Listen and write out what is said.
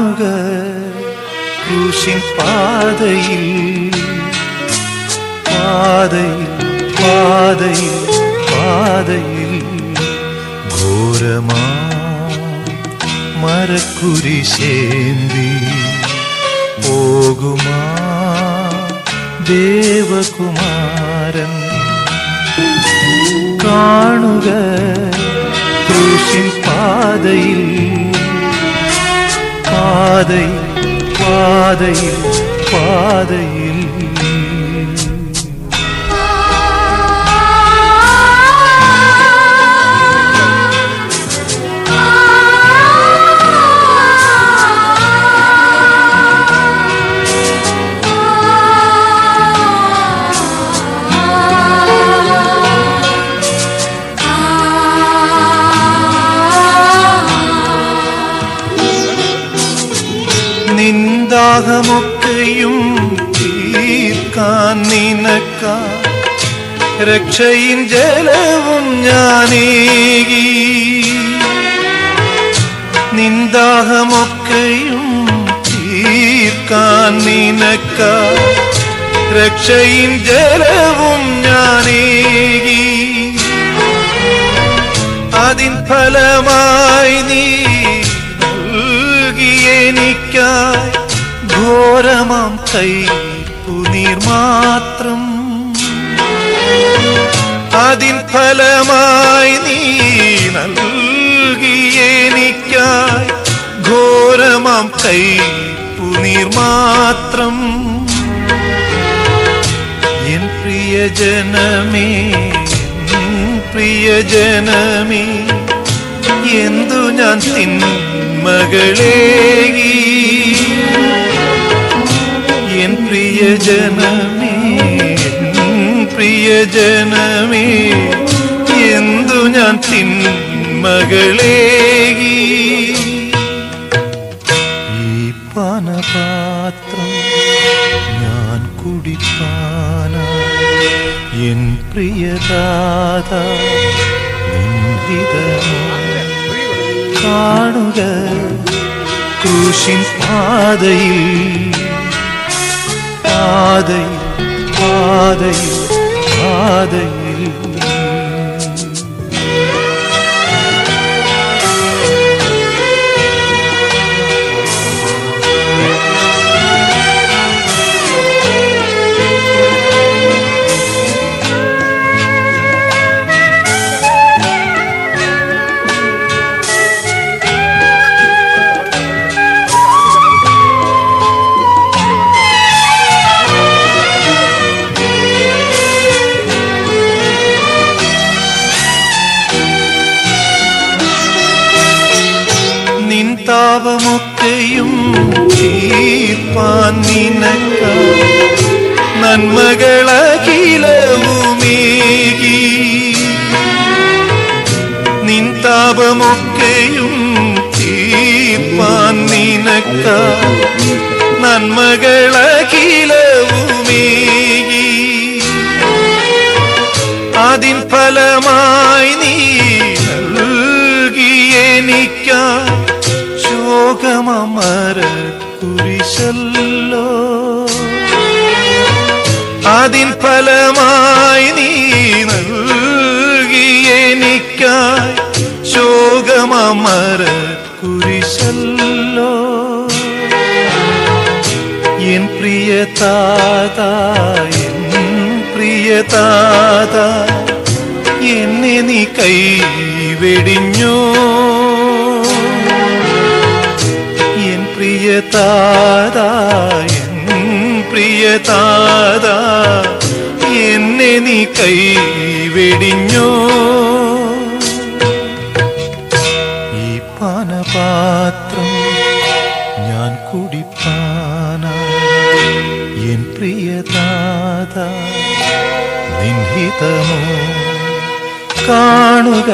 காணுக குருஷின் பாதையில் பாதையில் பாதையில் பாதையில் கோரமா மரக்குறி சேந்தி போகுமா? தேவகுமாரன் காணுக குருஷின் பாதையில் பாதை பாதையில் பாதையில். നിന്ദാഹമൊക്കെയും തീർക്കാൻ നിനക്ക. രക്ഷയും ജലവും ഞാനേകി. നിന്ദാഹമൊക്കെയും തീർക്കാൻ നിനക്ക. രക്ഷയും ജലവും ഞാനേകി. അതിൻ ഫലമായി നീ നൽകിയെനിക്കായി ഘോരമാം കൈപ്പുനീർ മാത്രം. അതിൻ ഫലമായി നീ നൽകി എനിക്കായി ഘോരമാം കൈപ്പുനീർ മാത്രം. എൻ പ്രിയജനമേ പ്രിയജനമേ എന്തു ഞാൻ തിന്മകളേകി എൻ പ്രിയജനമേ പ്രിയജനമേ എന്തു ഞാൻ തിന്മകളേകി ഈ? പാനപാത്രം ഞാൻ കുടിപ്പാന. എൻ പ്രിയദാത നിൻഹിതമോ കാണുക ക്രൂശിൻ പാതയിൽ പാതയിൽ പാതയിൽ പാതയിൽ നിൻ താപമൊക്കെയും തീർപ്പാൻ നിനക്ക നന്മകളകിലവുമേകി നിൻ താപമൊക്കെയും തീർപ്പാൻ നിനക്ക നന്മകളകിലവുമേകി അതിൻ ഫലമായി നീ നൽകിയെനിക്ക ശോകമര കുരിശല്ലോ. അതിൻ ഫലമായി നീ നൽകിയെനിക്കായി ശോകമര കുരിശല്ലോ. എൻ പ്രിയ താത എൻ പ്രിയ താത എന്നെ നീ കൈവെടിഞ്ഞോ എൻ പ്രിയ താത എൻ പ്രിയ താത എന്നെ നീ കൈവെടിഞ്ഞോ? ഈ പാനപാത്രം ഞാൻ കുടിപ്പാന. എൻ പ്രിയതാത നിൻഹിതമോ കാണുക.